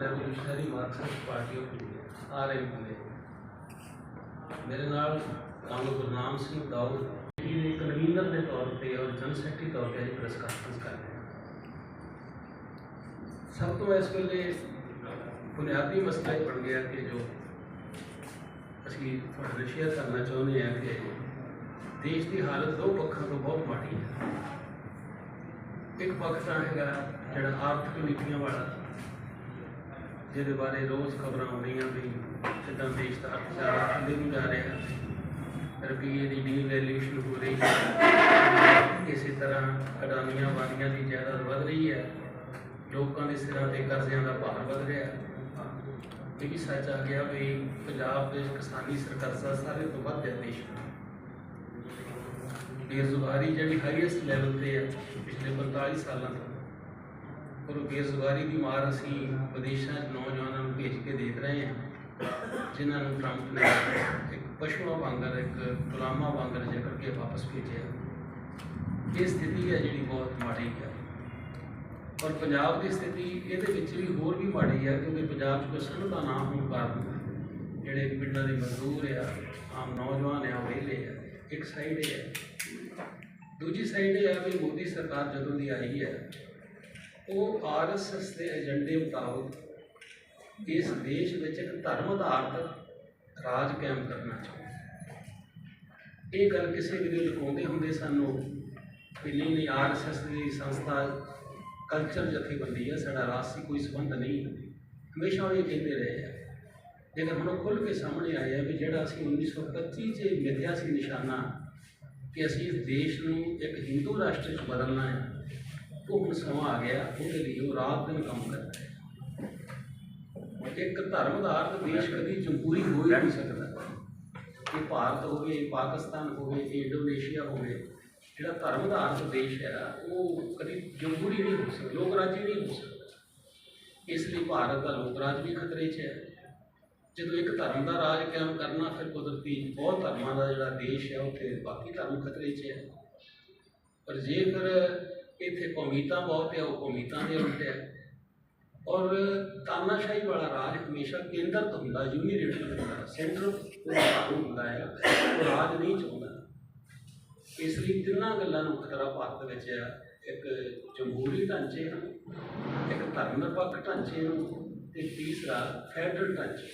Revolutionary marxist party of India RMP ਮੇਰੇ ਨਾਲ ਕਾਮਲ ਗੁਰਨਾਮ ਸਿੰਘ ਦਾਊਦ ਜੀ ਦੇ ਕਨਵੀਨਰ ਦੇ ਤੌਰ ਤੇ ਔਰ ਜਨ ਸੈਕਟਰੀ ਤੌਰ ਤੇ ਅੱਜ ਪ੍ਰੈਸ ਕਾਨਫਰੰਸ ਕਰ ਰਹੇ ਹਾਂ ਸਭ ਤੋਂ ਇਸ ਵੇਲੇ ਬੁਨਿਆਦੀ ਮਸਲਾ ਇਹ ਬਣ ਗਿਆ ਕਿ ਜੋ ਅਸੀਂ ਤੁਹਾਡੇ ਨਾਲ ਸ਼ੇਅਰ ਕਰਨਾ ਚਾਹੁੰਦੇ ਹਾਂ ਕਿ ਦੇਸ਼ ਦੀ ਹਾਲਤ ਦੋ ਪੱਖਾਂ ਤੋਂ ਬਹੁਤ ਮਾੜੀ ਹੈ ਇੱਕ ਪੱਖ ਤਾਂ ਹੈਗਾ ਜਿਹੜਾ ਆਰਥਿਕ ਨੀਤੀਆਂ ਵਾਲਾ ਜਿਹਦੇ ਬਾਰੇ ਰੋਜ਼ ਖਬਰਾਂ ਹੋ ਰਹੀਆਂ ਵੀ ਜਿੱਦਾਂ ਦੇਸ਼ ਦਾ ਅਰਥਚਾਰਾ ਥੱਲੇ ਨੂੰ ਜਾ ਰਿਹਾ ਹੈ। ਰੁਪਈਏ ਦੀ ਡੀਵੈਲਿਊਸ਼ਨ ਹੋ ਰਹੀ ਹੈ। ਇਸੇ ਤਰ੍ਹਾਂ ਅਡਾਨੀਆਂ ਵਾਲੀਆਂ ਦੀ ਜਾਇਦਾਦ ਵਧ ਰਹੀ ਹੈ। ਲੋਕਾਂ ਦੇ ਸਿਰਾਂ ਤੇ ਕਰਜ਼ਿਆਂ ਦਾ ਭਾਰ ਵਧ ਰਿਹਾ ਹੈ। ਇਹ ਵੀ ਸੱਚ ਆ ਗਿਆ ਵੀ ਪੰਜਾਬ ਦੇ ਕਿਸਾਨੀ ਸਰਕਰਜ਼ਾ ਸਾਰੇ ਤੋਂ ਵੱਧ ਹੈ ਦੇਸ਼ ਦਾ ਬੇਰੁਜ਼ਗਾਰੀ ਜਿਹੜੀ ਹਾਈਐਸਟ ਲੈਵਲ ਤੇ ਹੈ, ਪਿਛਲੇ 45 ਸਾਲਾਂ ਤੋਂ। ਔਰ ਉਹ ਬੇਰੁਜ਼ਗਾਰੀ ਦੀ ਮਾਰ ਅਸੀਂ ਵਿਦੇਸ਼ਾਂ ਨੌਜਵਾਨਾਂ ਨੂੰ ਭੇਜ ਕੇ ਦੇਖ ਰਹੇ ਹਾਂ, ਜਿਨ੍ਹਾਂ ਨੂੰ ਟਰੰਪ ਨੇ ਇੱਕ ਪਸ਼ੂਆਂ ਵਾਂਗਰ, ਇੱਕ ਗੁਲਾਮਾਂ ਵਾਂਗਰ ਜਕੜ ਕੇ ਵਾਪਸ ਭੇਜਿਆ। ਇਹ ਸਥਿਤੀ ਹੈ ਜਿਹੜੀ ਬਹੁਤ ਮਾੜੀ ਹੈ। ਔਰ ਪੰਜਾਬ ਦੀ ਸਥਿਤੀ ਇਹਦੇ ਵਿੱਚ ਵੀ ਹੋਰ ਵੀ ਮਾੜੀ ਹੈ, ਕਿਉਂਕਿ ਪੰਜਾਬ 'ਚ ਕੋਈ ਸੰਧਤਾ ਨਾ ਹੋਣ ਕਾਰਨ ਜਿਹੜੇ ਪਿੰਡਾਂ ਦੇ ਮਜ਼ਦੂਰ ਆ, ਆਮ ਨੌਜਵਾਨ ਆ, ਉਹ ਵਿਹਲੇ ਆ, ਇੱਕ ਸਾਈਡ ਇਹ ਹੈ। ਦੂਜੀ ਸਾਈਡ ਇਹ ਆ ਵੀ ਮੋਦੀ ਸਰਕਾਰ ਜਦੋਂ ਦੀ ਆਈ ਹੈ ਉਹ ਆਰਐਸਐਸ ਦੇ ਏਜੰਡੇ ਮੁਤਾਬਕ ਇਸ ਦੇਸ਼ ਵਿੱਚ ਇੱਕ ਧਰਮ ਆਧਾਰਿਤ ਰਾਜ ਕਾਇਮ ਕਰਨਾ ਚਾਹੁੰਦੇ ਇਹ ਗੱਲ ਕਿਸੇ ਵੀ ਦੇ ਲੁਕਾਉਂਦੇ ਹੁੰਦੇ ਸਾਨੂੰ ਵੀ ਨਹੀਂ ਨਹੀਂ ਆਰਐਸਐਸ ਦੀ ਸੰਸਥਾ ਕਲਚਰ ਜਥੇਬੰਦੀ ਹੈ, ਸਾਡਾ ਰਾਜਸੀ ਕੋਈ ਸੰਬੰਧ ਨਹੀਂ। ਹਮੇਸ਼ਾ ਉਹ ਇਹ ਕਹਿੰਦੇ ਰਹੇ ਆ। ਲੇਕਿਨ ਹੁਣ ਖੁੱਲ੍ਹ ਕੇ ਸਾਹਮਣੇ ਆਇਆ ਵੀ ਜਿਹੜਾ ਅਸੀਂ 1925 'ਚ ਮਿਥਿਆ ਸੀ ਨਿਸ਼ਾਨਾ ਕਿ ਅਸੀਂ ਇਸ ਦੇਸ਼ ਨੂੰ ਇੱਕ ਹਿੰਦੂ ਰਾਸ਼ਟਰ 'ਚ ਬਦਲਣਾ ਹੈ ਉਹ ਸਮਾਂ ਆ ਗਿਆ, ਉਹਦੇ ਲਈ ਉਹ ਰਾਤ ਦਿਨ ਕੰਮ ਕਰਦਾ ਹੈ। ਇੱਕ ਧਰਮ ਆਧਾਰਿਤ ਦੇਸ਼ ਕਦੀ ਜਮਹੂਰੀ ਹੋ ਨਹੀਂ ਸਕਦਾ। ਇਹ ਭਾਰਤ ਹੋਵੇ ਪਾਕਿਸਤਾਨ ਹੋਵੇ ਇੰਡੋਨੇਸ਼ੀਆ ਹੋਵੇ, ਜਿਹੜਾ ਧਰਮ ਆਧਾਰਿਤ ਦੇਸ਼ ਹੈ, ਉਹ ਕਦੀ ਜਮਹੂਰੀ ਨਹੀਂ ਹੋ ਸਕਦਾ ਲੋਕ ਰਾਜੀ ਨਹੀਂ ਹੋ ਸਕਦਾ। ਇਸ ਲਈ ਭਾਰਤ ਦਾ ਲੋਕ ਰਾਜ ਵੀ ਖਤਰੇ 'ਚ ਹੈ। ਜਦੋਂ ਇੱਕ ਧਰਮ ਦਾ ਰਾਜ ਕਾਇਮ ਕਰਨਾ ਫਿਰ ਕੁਦਰਤੀ ਬਹੁਤ ਧਰਮਾਂ ਦਾ ਜਿਹੜਾ ਦੇਸ਼ ਹੈ, ਉੱਥੇ ਬਾਕੀ ਧਰਮ ਖਤਰੇ 'ਚ ਹੈ। ਪਰ ਜੇ ਫਿਰ ਇੱਥੇ ਕੌਮੀਤਾਂ ਬਹੁਤ ਹੈ ਉਹ ਕੌਮੀਤਾਂ ਦੇ ਉਲਟ ਹੈ ਔਰ ਤਾਨਾਸ਼ਾਹੀ ਵਾਲਾ ਰਾਜ ਹਮੇਸ਼ਾ ਕੇਂਦਰ ਤੋਂ ਹੁੰਦਾ ਯੂਨੀਰੇਟਰ ਹੁੰਦਾ, ਸੈਂਟਰ ਹੁੰਦਾ ਹੈ ਉਹ ਰਾਜ ਨਹੀਂ ਚਾਹੁੰਦਾ। ਇਸ ਲਈ ਤਿੰਨਾਂ ਗੱਲਾਂ ਨੂੰ ਖਤਰਾ ਭਾਰਤ ਵਿੱਚ ਹੈ ਇੱਕ ਜਮਹੂਰੀ ਢਾਂਚੇ ਨੂੰ ਇੱਕ ਧਰਮ ਨਿਰਪੱਖ ਢਾਂਚੇ ਨੂੰ ਤੇ ਤੀਸਰਾ ਫੈਡਰਲ ਢਾਂਚੇ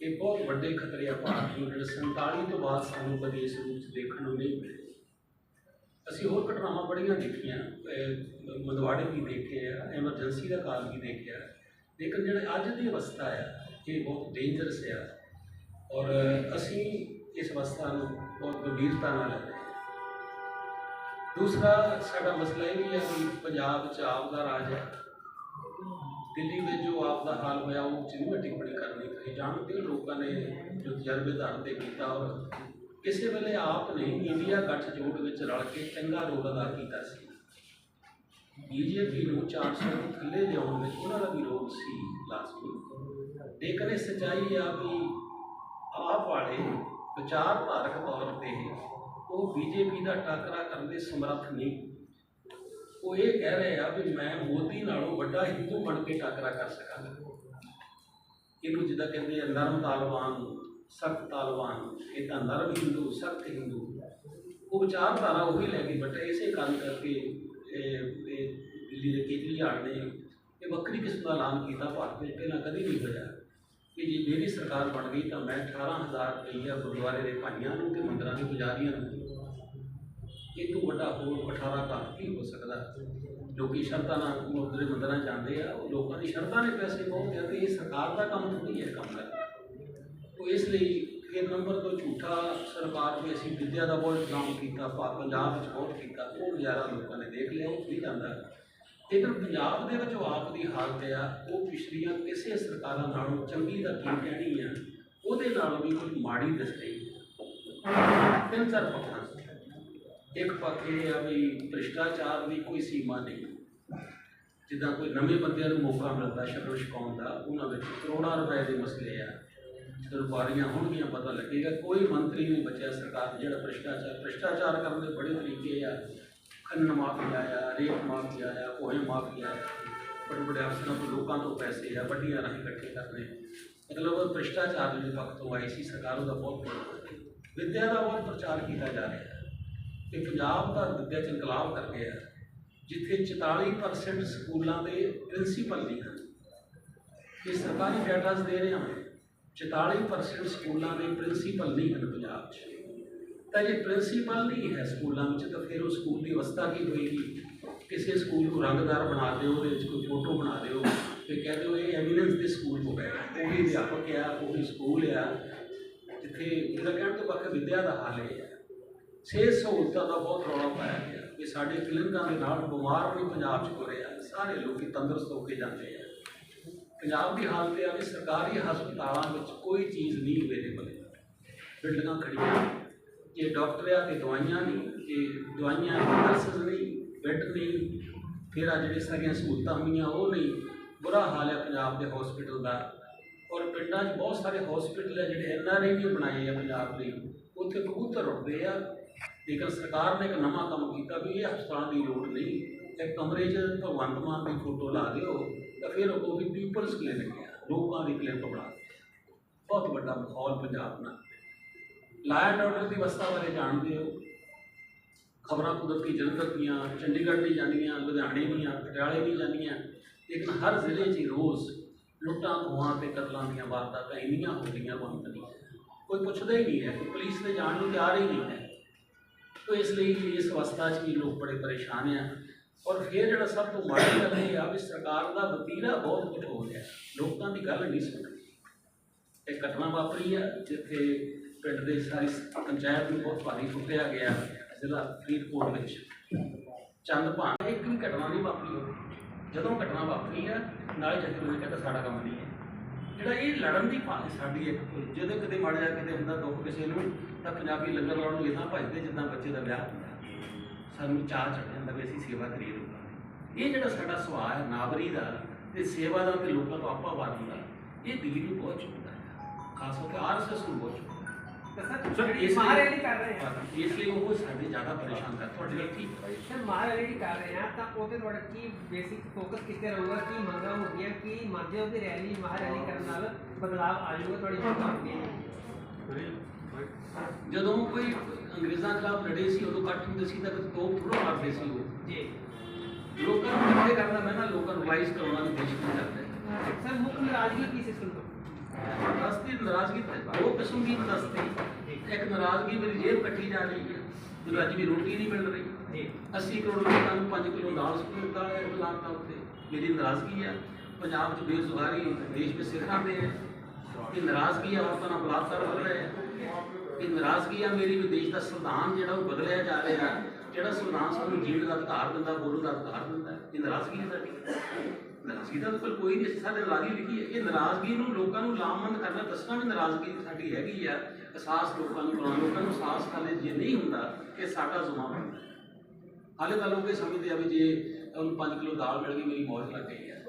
ਇਹ ਬਹੁਤ ਵੱਡੇ ਖਤਰੇ ਆ ਭਾਰਤ ਨੂੰ, ਜਿਹੜੇ 47 ਤੋਂ ਬਾਅਦ ਸਾਨੂੰ ਕਦੇ ਇਸ ਰੂਪ 'ਚ ਦੇਖਣ ਨੂੰ ਨਹੀਂ ਮਿਲੇ। ਅਸੀਂ ਹੋਰ ਘਟਨਾਵਾਂ ਬੜੀਆਂ ਦੇਖੀਆਂ ਮਦਵਾੜੇ ਵੀ ਦੇਖੇ ਆ, ਐਮਰਜੈਂਸੀ ਦਾ ਕਾਲ ਵੀ ਦੇਖਿਆ। ਲੇਕਿਨ ਜਿਹੜੇ ਅੱਜ ਦੀ ਅਵਸਥਾ ਆ, ਇਹ ਬਹੁਤ ਡੇਂਜਰਸ ਆ। ਔਰ ਅਸੀਂ ਇਸ ਅਵਸਥਾ ਨੂੰ ਬਹੁਤ ਗੰਭੀਰਤਾ ਨਾਲ ਲੈਂਦੇ ਹਾਂ। ਦੂਸਰਾ, ਸਾਡਾ ਮਸਲਾ ਇਹ ਵੀ ਹੈ ਕਿ ਪੰਜਾਬ 'ਚ ਆਪ ਦਾ ਰਾਜ ਹੈ ਦਿੱਲੀ ਵਿੱਚ ਜੋ ਆਪ ਦਾ ਹਾਲ ਹੋਇਆ, ਉਹ ਜਿਹਨੂੰ ਮੈਂ ਟਿੱਪਣੀ ਕਰਨੀ ਚਾਹੀਦੀ ਜਾਣਦੇ ਲੋਕਾਂ ਨੇ ਜੋ ਤਜਰਬੇਦਾਰ ਤੇ ਕੀਤਾ ਔਰ ਕਿਸੇ ਵੇਲੇ ਆਪ ਨੇ ਇੰਡੀਆ ਗੱਠਜੋੜ ਵਿੱਚ ਰਲ ਕੇ ਚੰਗਾ ਰੋਲ ਅਦਾ ਕੀਤਾ ਸੀ। ਬੀਜੇਪੀ ਨੂੰ 400 ਤੋਂ ਥੱਲੇ ਲਿਆਉਣ ਵਿੱਚ ਉਹਨਾਂ ਦਾ ਵੀ ਰੋਲ ਸੀ ਲਾਜ਼ਮੀ। ਲੇਕਿਨ ਇਹ ਸੱਚਾਈ ਆ ਵੀ ਆਪ ਵਾਲੇ ਵਿਚਾਰਧਾਰਕ ਤੌਰ ਤੇ ਉਹ ਬੀਜੇਪੀ ਦਾ ਟਾਕਰਾ ਕਰਨ ਦੇ ਸਮਰੱਥ ਨਹੀਂ। ਉਹ ਇਹ ਕਹਿ ਰਹੇ ਆ ਵੀ ਮੈਂ ਮੋਦੀ ਨਾਲੋਂ ਵੱਡਾ ਹਿੰਦੂ ਬਣ ਕੇ ਟਾਕਰਾ ਕਰ ਸਕਾਂਗਾ। ਇਹਨੂੰ ਜਿੱਦਾਂ ਕਹਿੰਦੇ ਆ ਨਰਮ ਤਾਲਵਾਨ ਸਖਤ ਤਾਲਵਾਨ, ਇਹ ਤਾਂ ਨਰਮ ਹਿੰਦੂ, ਸਖਤ ਹਿੰਦੂ। ਉਹ ਵਿਚਾਰਧਾਰਾ ਉਹੀ ਲੈ ਕੇ ਬੈਠੇ, ਇਸੇ ਕਾਰਨ ਕਰਕੇ ਇਹ ਦਿੱਲੀ ਦੇ ਕੇਜਰੀਵਾਲ ਨੇ ਇਹ ਵੱਖਰੀ ਕਿਸਮ ਦਾ ਐਲਾਨ ਕੀਤਾ ਭਾਰਤ ਵਿੱਚ, ਪਹਿਲਾਂ ਕਦੀ ਨਹੀਂ ਹੋਇਆ। ਕਿ ਜੇ ਮੇਰੀ ਸਰਕਾਰ ਬਣ ਗਈ ਤਾਂ ਮੈਂ 18000 ਰੁਪਈਆ ਗੁਰਦੁਆਰੇ ਦੇ ਭਾਈਆਂ ਨੂੰ ਤੇ ਮੰਦਰਾਂ ਦੇ ਪੁਜਾਰੀਆਂ ਨੂੰ ਇਹ ਤੋਂ ਵੱਡਾ ਹੋਰ 18 ਘਰ ਕੀ ਹੋ ਸਕਦਾ? ਲੋਕੀ ਸ਼ਰਤਾਂ ਨਾਲ ਗੁਰਦੁਆਰੇ ਮੰਦਰਾਂ ਜਾਂਦੇ ਆ, ਉਹ ਲੋਕਾਂ ਦੀ ਸ਼ਰਤਾਂ ਨੇ ਪੈਸੇ ਬਹੁਤ ਆ ਤੇ ਇਹ ਸਰਕਾਰ ਦਾ ਕੰਮ ਥੋੜੀ ਹੈ ਕੰਮ ਕਰਨਾ ਤੋ ਇਸ ਲਈ ਫਿਰ ਨੰਬਰ ਤੋਂ ਝੂਠਾ ਸਰਕਾਰ ਵੀ ਅਸੀਂ ਵਿੱਦਿਆ ਦਾ ਬਹੁਤ ਕੰਮ ਕੀਤਾ ਪਾ- ਪੰਜਾਬ ਵਿੱਚ ਬਹੁਤ ਕੀਤਾ, ਉਹ ਨਜ਼ਾਰਾ ਲੋਕਾਂ ਨੇ ਦੇਖ ਲਿਆ, ਉਹ ਵੀ ਜਾਂਦਾ ਇਧਰ ਪੰਜਾਬ ਦੇ ਵਿੱਚ ਉਹ ਆਪ ਦੀ ਹਾਲਤ ਆ ਉਹ ਪਿਛਲੀਆਂ ਕਿਸੇ ਸਰਕਾਰਾਂ ਨਾਲੋਂ ਚੰਗੀ ਦਾ ਕੀ ਕਹਿਣੀ ਆ, ਉਹਦੇ ਨਾਲੋਂ ਵੀ ਕੋਈ ਮਾੜੀ ਦਿਸ ਰਹੀ ਤਿੰਨ ਚਾਰ ਪੱਖਾਂ ਇੱਕ ਪੱਖ ਇਹ ਆ ਵੀ ਭ੍ਰਿਸ਼ਟਾਚਾਰ ਦੀ ਕੋਈ ਸੀਮਾ ਨਹੀਂ। ਜਿੱਦਾਂ ਕੋਈ ਨਵੇਂ ਬੰਦਿਆਂ ਨੂੰ ਮੌਕਾ ਮਿਲਦਾ ਸ਼ਕਲ ਛਕਾਉਣ ਦਾ ਉਹਨਾਂ ਵਿੱਚ ਕਰੋੜਾਂ ਰੁਪਏ ਦੇ ਮਸਲੇ ਆ। ਜਦੋਂ ਹੋਣਗੀਆਂ, ਪਤਾ ਲੱਗੇਗਾ। ਕੋਈ ਮੰਤਰੀ ਨਹੀਂ ਬਚਿਆ ਸਰਕਾਰ ਜਿਹੜਾ ਭ੍ਰਿਸ਼ਟਾਚਾਰ ਭ੍ਰਿਸ਼ਟਾਚਾਰ ਕਰਨ ਦੇ ਬੜੇ ਤਰੀਕੇ ਆ। ਖੰਨ ਮਾਫੀਆ ਆ ਰੇਤ ਮਾਫੀਆ ਆ ਕੋਹੇ ਮਾਫੀਆ ਆ ਬੜੇ ਬੜੇ ਅਫਸਰਾਂ ਤੋਂ, ਲੋਕਾਂ ਤੋਂ ਪੈਸੇ ਆ, ਵੱਡੀਆਂ ਰਾਹੀਂ ਇਕੱਠੇ ਕਰਨੇ। ਮਤਲਬ ਭ੍ਰਿਸ਼ਟਾਚਾਰ ਦੇ ਪੱਖ ਤੋਂ ਆਈ ਸੀ, ਸਰਕਾਰ ਉਹਦਾ ਬਹੁਤ ਪ੍ਰਚਾਰ ਵਿੱਦਿਆ ਦਾ ਬਹੁਤ ਪ੍ਰਚਾਰ ਕੀਤਾ ਜਾ ਰਿਹਾ ਹੈ। ਕਿ ਪੰਜਾਬ ਦਾ ਵਿੱਦਿਆ ਚ ਇਨਕਲਾਬ ਕਰ ਗਿਆ ਜਿੱਥੇ 44% ਸਕੂਲਾਂ ਦੇ ਪ੍ਰਿੰਸੀਪਲ ਨਹੀਂ ਹਨ। ਇਹ ਸਰਕਾਰੀ ਡਾਟਾਸ ਦੇ ਰਹੇ ਹਾਂ 44% ਸਕੂਲਾਂ ਦੇ ਪ੍ਰਿੰਸੀਪਲ ਨਹੀਂ ਹਨ ਪੰਜਾਬ 'ਚ। ਤਾਂ ਜੇ ਪ੍ਰਿੰਸੀਪਲ ਨਹੀਂ ਹੈ ਸਕੂਲਾਂ ਵਿੱਚ, ਤਾਂ ਫਿਰ ਉਹ ਸਕੂਲ ਦੀ ਅਵਸਥਾ ਕੀ ਹੋਏਗੀ? ਕਿਸੇ ਸਕੂਲ ਨੂੰ ਰੰਗਦਾਰ ਬਣਾ ਦਿਓ, ਉਹਦੇ ਵਿੱਚ ਕੋਈ ਫੋਟੋ ਬਣਾ ਦਿਓ, ਤੇ ਕਹਿ ਦਿਓ ਇਹ ਐਮੀਨੈਂਸ ਦੇ ਸਕੂਲ ਹੋ ਗਏ। ਉਹੀ ਅਧਿਆਪਕ ਆ, ਉਹੀ ਸਕੂਲ ਆ, ਜਿੱਥੇ ਇਹਦਾ ਕਹਿਣ ਤੋਂ ਬਾਕੀ ਵਿੱਦਿਆ ਦਾ ਹਾਲ ਇਹ ਹੈ। ਸਿਹਤ ਸਹੂਲਤਾਂ ਦਾ ਬਹੁਤ ਰੌਲਾ ਪਾਇਆ ਗਿਆ। ਕਿ ਸਾਡੇ ਕਲੀਨਿਕਾਂ ਦੇ ਨਾਲ ਬਿਮਾਰ ਵੀ ਪੰਜਾਬ 'ਚ ਹੋ ਰਿਹਾ ਸਾਰੇ ਲੋਕੀ ਤੰਦਰੁਸਤ ਹੋ ਕੇ ਜਾਂਦੇ ਆ। ਪੰਜਾਬ ਦੀ ਹਾਲਤ ਇਹ ਆ ਕਿ ਸਰਕਾਰੀ ਹਸਪਤਾਲਾਂ ਵਿੱਚ ਕੋਈ ਚੀਜ਼ ਨਹੀਂ ਅਵੇਲੇਬਲ ਬਿਲਡਿੰਗਾਂ ਖੜੀਆਂ ਜੇ ਡਾਕਟਰ ਆ ਤੇ ਦਵਾਈਆਂ ਨਹੀਂ, ਜੇ ਦਵਾਈਆਂ ਨਰਸਸ ਨਹੀਂ ਬੈੱਡ ਨਹੀਂ, ਫਿਰ ਆ ਜਿਹੜੇ ਸਾਰੀਆਂ ਸਹੂਲਤਾਂ ਹੋਈਆਂ, ਉਹ ਨਹੀਂ। ਬੁਰਾ ਹਾਲ ਹੈ ਪੰਜਾਬ ਦੇ ਹਸਪੀਟਲ ਦਾ। ਔਰ ਪਿੰਡਾਂ 'ਚ ਬਹੁਤ ਸਾਰੇ ਹਸਪੀਟਲ ਹੈ ਜਿਹੜੇ ਐਨ ਆਰ ਆਈ ਨੇ ਬਣਾਏ ਆ ਪੰਜਾਬ ਲਈ ਉੱਥੇ ਕਬੂਤਰ ਉੱਡਦੇ ਆ। ਲੇਕਿਨ ਸਰਕਾਰ ਨੇ ਇੱਕ ਨਵਾਂ ਕੰਮ ਕੀਤਾ ਵੀ ਇਹ ਹਸਪਤਾਲਾਂ ਦੀ ਲੋੜ ਨਹੀਂ। ਇੱਕ ਕਮਰੇ 'ਚ ਭਗਵੰਤ ਮਾਨ ਦੀ ਫੋਟੋ ਲਾ ਦਿਓ। ਤਾਂ ਫਿਰ ਉਹ ਵੀ ਪੀਪਲਸ ਕਲੀਨਿਕ ਆ ਲੋਕਾਂ ਦੀ ਕਲੀਨਿਕ ਬਣਾ ਦਿਓ। ਬਹੁਤ ਵੱਡਾ ਮਾਹੌਲ ਪੰਜਾਬ ਨਾਲ ਲਾਇਨ ਆਰਡਰ ਦੀ ਅਵਸਥਾ ਬਾਰੇ ਜਾਣਦੇ ਹੋ ਖਬਰਾਂ ਕੁਦਰਤੀ ਜਨਤਕ ਦੀਆਂ ਚੰਡੀਗੜ੍ਹ ਨਹੀਂ ਜਾਂਦੀਆਂ ਲੁਧਿਆਣੇ ਨਹੀਂ ਆ ਪਟਿਆਲੇ ਨਹੀਂ ਜਾਂਦੀਆਂ ਲੇਕਿਨ ਹਰ ਜ਼ਿਲ੍ਹੇ 'ਚ ਹੀ ਰੋਜ਼ ਲੁੱਟਾਂ ਖੋਹਾਂ ਤੇ ਕਤਲਾਂ ਦੀਆਂ ਵਾਰਦਾਤਾਂ ਇੰਨੀਆਂ ਹੋ ਰਹੀਆਂ ਬੰਦ ਨਹੀਂ ਕੋਈ ਪੁੱਛਦਾ ਹੀ ਨਹੀਂ ਹੈ ਕੋਈ ਪੁਲਿਸ ਨੇ ਜਾਣ ਨੂੰ ਤਿਆਰ ਹੀ ਨਹੀਂ ਹੈ ਤੋ ਇਸ ਲਈ ਇਸ ਅਵਸਥਾ 'ਚ ਵੀ ਲੋਕ ਬੜੇ ਪਰੇਸ਼ਾਨ ਆ ਔਰ ਫਿਰ ਜਿਹੜਾ ਸਭ ਤੋਂ ਮਾੜੀ ਗੱਲ ਇਹ ਆ ਵੀ ਸਰਕਾਰ ਦਾ ਵਤੀਰਾ ਬਹੁਤ ਕੁਝ ਹੋ ਗਿਆ ਲੋਕਾਂ ਦੀ ਗੱਲ ਨਹੀਂ ਸੁਣਦੀ ਇਹ ਘਟਨਾ ਵਾਪਰੀ ਆ, ਜਿੱਥੇ ਪਿੰਡ ਦੇ ਸਾਰੀ ਪੰਚਾਇਤ ਨੂੰ ਬਹੁਤ ਭਾਰੀ ਕੁੱਟਿਆ ਗਿਆ ਜ਼ਿਲ੍ਹਾ ਫਰੀਦਕੋਟ ਵਿੱਚ। ਚੰਦ ਭਾਨ, ਇੱਕ ਵੀ ਘਟਨਾ ਨਹੀਂ ਵਾਪਰੀ ਉਹ। ਜਦੋਂ ਘਟਨਾ ਵਾਪਰੀ ਆ, ਨਾਲੇ ਜੱਥੇ ਨੇ ਕਹਿੰਦਾ ਸਾਡਾ ਕੰਮ ਨਹੀਂ ਹੈ। ਜਿਹੜਾ ਇਹ ਲੜਨ ਦੀ ਭਾਲ ਸਾਡੀ ਇੱਕ, ਜਦੋਂ ਕਿਤੇ ਮੜ ਜਾ ਕਿਤੇ ਹੁੰਦਾ ਦੁੱਖ ਕਿਸੇ ਨੂੰ, ਤਾਂ ਪੰਜਾਬੀ ਲੰਗਰ ਲਾਉਣ ਨੂੰ ਇਦਾਂ ਭਜਦੇ ਜਿੱਦਾਂ ਬੱਚੇ ਦਾ ਵਿਆਹ। ਸਾਨੂੰ ਚਾਹ ਚੜ ਜਾਂਦਾ ਵੀ ਅਸੀਂ ਸੇਵਾ ਕਰੀਏ ਲੋਕਾਂ ਦੀ। ਇਹ ਜਿਹੜਾ ਸਾਡਾ ਹੈ ਨਾਵਰੀ ਦਾ ਤੇ ਸੇਵਾ ਦਾ ਤੇ ਲੋਕਾਂ ਤੋਂ ਆਪਾ ਵਾਰਨ ਦਾ ਇਹ ਦਿੱਲੀ ਨੂੰ ਬਹੁਤ ਚੁੱਕਦਾ ਹੈ। ਖਾਸ ਕਰਕੇ ਆਰਐਸਐਸ ਨੂੰ ਬਹੁਤ ਚੁੱਕਦਾ ਸਰ ਇਸ ਲਈ- ਮਹਾਰੈਲੀ ਕਰ ਰਹੇ ਆ ਹੈ। ਇਸ ਲਈ ਉਹ ਸਾਡੇ ਜ਼ਿਆਦਾ ਪਰੇਸ਼ਾਨ ਕਰ ਤੁਹਾਡੇ ਲਈ ਠੀਕ ਹੈ। ਸਰ ਮਹਾਰੈਲੀ ਕਰ ਰਹੇ ਆ ਤਾਂ ਉਹਦੇ ਤੁਹਾਡਾ ਕੀ ਬੇਸਿਕ ਫੋਕਸ ਕਿੱਥੇ ਰਹੂਗਾ ਕੀ ਮੰਗਾਂ ਹੋਣਗੀਆਂ ਕੀ ਮੰਨਦੇ ਹੋ ਕਿ ਰੈਲੀ ਮਹਾਰੈਲੀ ਕਰਨ ਨਾਲ ਬਦਲਾਅ ਆ ਜਾਊਗਾ ਤੁਹਾਡੀ ਮੰਗਾਂ ਹੋਣਗੀਆਂ? ਜਦੋਂ ਕੋਈ ਅੰਗਰੇਜ਼ਾਂ ਖਿਲਾਫ ਲੜੇ ਸੀ ਉਦੋਂ ਇਕੱਠ ਹੁੰਦੇ ਸੀ ਤਾਂ ਦੋ ਥੋੜਾ ਮਾਰਦੇ ਸੀ ਉਹ ਜੀ। ਲੋਕਾਂ ਨੂੰ ਇਕੱਠੇ ਕਰਨਾ? ਮੈਂ ਨਾ ਲੋਕਾਂ ਨੂੰ ਰਾਈਜ਼ ਕਰਾਉਣਾ ਦੀ ਕੋਸ਼ਿਸ਼ ਕਰਦੇ ਸਰ ਮੁੱਖ ਨਾਰਾਜ਼ਗੀ ਕੀ ਸਿਸਟਮ ਤੋਂ? ਦਸਤੀ ਨਾਰਾਜ਼ਗੀ ਦੋ ਕਿਸਮ ਦੀ ਦਸਤੀ ਇੱਕ ਨਾਰਾਜ਼ਗੀ ਮੇਰੀ ਜੇਬ ਕੱਟੀ ਜਾ ਰਹੀ ਹੈ ਮੈਨੂੰ ਅੱਜ ਵੀ ਰੋਟੀ ਨਹੀਂ ਮਿਲ ਰਹੀ। ਜੀ। 80 ਕਰੋੜ ਲੋਕਾਂ ਨੂੰ 5 ਕਿਲੋ ਦਾਲ ਸਕੂਲ ਦਾ ਬਲਾਕ ਦਾ ਉੱਤੇ ਮੇਰੀ ਨਾਰਾਜ਼ਗੀ ਹੈ ਪੰਜਾਬ 'ਚ ਬੇਰੁਜ਼ਗਾਰੀ ਦੇਸ਼ ਵਿੱਚ ਸਿਖਰਾਂ ਹੈ। ਇਹ ਨਾਰਾਜ਼ਗੀ ਹੈ ਔਰਤਾਂ ਨਾਲ ਬਲਾਤਕਾਰ ਹੋ ਰਿਹਾ ਹੈ। ਇਹ ਨਾਰਾਜ਼ਗੀ ਹੈ ਮੇਰੀ, ਵੀ ਦੇਸ਼ ਦਾ ਸੰਵਿਧਾਨ ਜਿਹੜਾ ਉਹ ਬਦਲਿਆ ਜਾ ਰਿਹਾ, ਜਿਹੜਾ ਸੰਵਿਧਾਨ ਸਾਨੂੰ ਜੀਣ ਦਾ ਅਧਿਕਾਰ ਦਿੰਦਾ, ਬੋਲਣ ਦਾ ਅਧਿਕਾਰ ਦਿੰਦਾ, ਇਹ ਨਾਰਾਜ਼ਗੀ ਹੈ ਸਾਡੀ। ਨਾਰਾਜ਼ਗੀ ਦਾ ਤਾਂ ਕੋਈ ਨਹੀਂ, ਸਾਡੇ ਨਾਰਾਜ਼ਗੀ ਲਿਖੀ ਹੈ। ਇਹ ਨਾਰਾਜ਼ਗੀ ਨੂੰ ਲੋਕਾਂ ਨੂੰ ਲਾਮਬੰਦ ਕਰਨਾ, ਦੱਸਣਾ ਵੀ ਨਾਰਾਜ਼ਗੀ ਸਾਡੀ ਹੈਗੀ ਆ। ਅਹਿਸਾਸ ਲੋਕਾਂ ਨੂੰ ਕਰਾਉਣਾ ਲੋਕਾਂ ਨੂੰ ਅਹਿਸਾਸ ਹਾਲੇ ਜੇ ਨਹੀਂ ਹੁੰਦਾ ਕਿ ਸਾਡਾ ਜ਼ੁਮਾ ਬਣਦਾ ਹਾਲੇ ਤਾਂ ਲੋਕ ਇਹ ਸਮਝਦੇ ਆ ਵੀ ਜੇ ਉਹਨੂੰ 5 ਕਿਲੋ ਦਾਲ ਮਿਲ ਗਈ, ਮੇਰੀ ਮੌਜ ਲੱਗ ਗਈ ਹੈ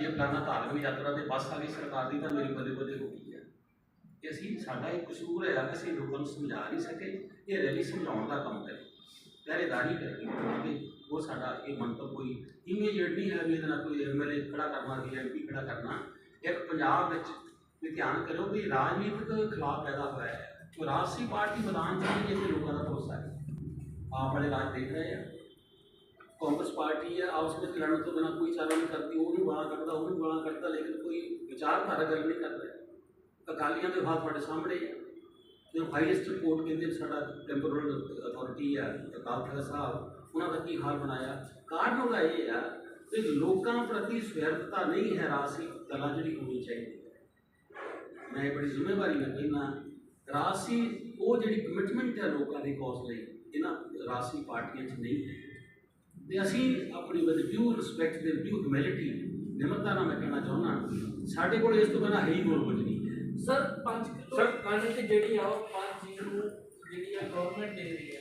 ਜੇ ਫਲਾਣਾ ਧਾਰਮਿਕ ਯਾਤਰਾ ਤੇ ਬੱਸ ਆ ਗਈ ਸਰਕਾਰ ਦੀ, ਤਾਂ ਮੇਰੀ ਬਦੇ ਬਦੇ ਹੋ ਗਈ ਹੈ ਕਿ ਅਸੀਂ, ਸਾਡਾ ਇਹ ਕਸੂਰ ਹੈ ਕਿ ਅਸੀਂ ਲੋਕਾਂ ਨੂੰ ਸਮਝਾ ਨਹੀਂ ਸਕੇ, ਇਹ ਰੈਲੀ ਸਮਝਾਉਣ ਦਾ ਕੰਮ ਕਰੇ ਪਹਿਰੇਦਾਰੀ ਕਰੇ ਉਹ ਸਾਡਾ ਇਹ ਮੰਤਵ ਕੋਈ ਇਮੀਡੀਏਟ ਨਹੀਂ ਹੈ ਵੀ ਇਹਦੇ ਨਾਲ ਕੋਈ ਐਮਐਲਏ ਖੜਾ ਕਰਨਾ ਕਿ ਐਮਪੀ ਖੜਾ ਕਰਨਾ। ਇੱਕ ਪੰਜਾਬ ਵਿੱਚ ਵੀ ਧਿਆਨ ਕਰੋ ਵੀ ਰਾਜਨੀਤਿਕ ਖਿਲਾਫ ਪੈਦਾ ਹੋਇਆ ਹੈ। ਜੋ ਰਾਜਸੀ ਪਾਰਟੀ ਮੈਦਾਨ ਚ ਜਿੱਥੇ ਲੋਕਾਂ ਦਾ ਭਰੋਸਾ ਹੈ। ਆਪ ਵਾਲੇ ਰਾਜ ਦੇਖ ਰਹੇ ਆ। ਕਾਂਗਰਸ ਪਾਰਟੀ ਹੈ ਆਪਸ ਵਿੱਚ ਲੜਨ ਤੋਂ ਬਿਨਾਂ ਕੋਈ ਚਾਰਾ ਨਹੀਂ ਕਰਦੀ, ਉਹ ਵੀ ਗਾਲਾਂ ਕੱਢਦਾ, ਉਹ ਵੀ ਗਾਲਾਂ ਕੱਢਦਾ, ਲੇਕਿਨ ਕੋਈ ਵਿਚਾਰਧਾਰਾ ਗੱਲ ਨਹੀਂ ਕਰ ਰਿਹਾ। ਅਕਾਲੀਆਂ ਦੇ ਹਾਲ ਤੁਹਾਡੇ ਸਾਹਮਣੇ ਹੀ ਹੈ ਜੋ ਹਾਈਐਸਟ ਕੋਰਟ ਕਹਿੰਦੇ ਸਾਡਾ ਟੈਂਪੋਰਲ ਅਥਾਰਟੀ ਹੈ ਅਕਾਲ ਤਖਤ ਸਾਹਿਬ, ਉਹਨਾਂ ਦਾ ਕੀ ਹਾਲ ਬਣਾਇਆ? ਕਾਰਨ ਉਹਦਾ ਇਹ ਆ ਕਿ ਲੋਕਾਂ ਪ੍ਰਤੀ ਸਵੈਰਤਾ ਨਹੀਂ ਹੈ ਰਾਸੀ ਗੱਲਾਂ ਜਿਹੜੀ ਹੋਣੀ ਚਾਹੀਦੀ ਮੈਂ ਇਹ ਬੜੀ ਜ਼ਿੰਮੇਵਾਰੀ ਨਾਲ ਕਹਿੰਦਾ, ਰਾਸੀ ਉਹ ਜਿਹੜੀ ਕਮਿਟਮੈਂਟ ਹੈ ਲੋਕਾਂ ਦੀ ਕੌਸ ਲਈ, ਇਹਨਾਂ ਰਾਸੀ ਪਾਰਟੀਆਂ 'ਚ ਨਹੀਂ ਹੈ। ਤੇ ਅਸੀਂ ਆਪਣੀ ਵਿਦ ਡਿਊ ਰਿਸਪੈਕਟ ਦੇ ਡਿਊ ਹਿਊਮਿਲਿਟੀ ਨਿਮਰਤਾ ਨਾਲ ਮੈਂ ਕਹਿਣਾ ਚਾਹੁੰਦਾ, ਸਾਡੇ ਕੋਲ ਇਸ ਤੋਂ ਬਿਨਾਂ ਹੈ ਹੀ ਹੋਰ ਕੁਝ ਨਹੀਂ। ਸਰ 5 ਕਿਲੋ ਕਣਕ ਜਿਹੜੀ ਆ ਉਹ 5 ਨੂੰ ਜਿਹੜੀ ਆ ਗਵਰਨਮੈਂਟ ਦੇ ਰਹੀ ਹੈ